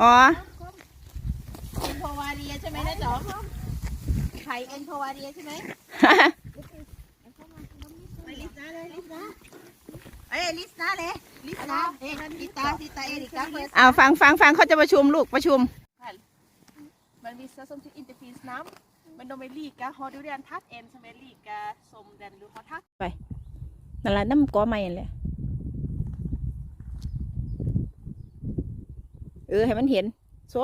อ๋อเอ็นโพวาเดียใช่ไหมนะจ๋อไข่เอ็นโพวาเดียใช่ไหมไปลิสนาเลยลิสนาเอ้ยลิสนาเลยลิสนาเอ้ยลิตาลิตาเอริกาเฟิร์สเอาฟังฟังฟังเขาจะประชุมลูกประชุม Man vissa som inte finns namn, men de är lika. Har du redan tagit en som är lika som den du har tagit? นั่นแหละน้ำก้ อไม่เออให้มันเห็นโซ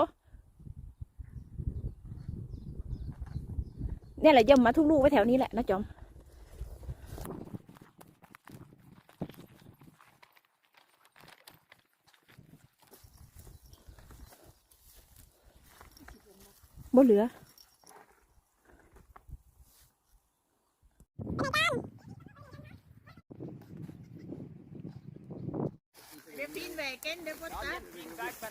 เนี่ยแหละย่อมมาทุกลูกไว้แถวนี้แหละนะจอมบ่เหลือ Det är fin vägen, det var där. Var det bra? Mhm. คนละพอนำเ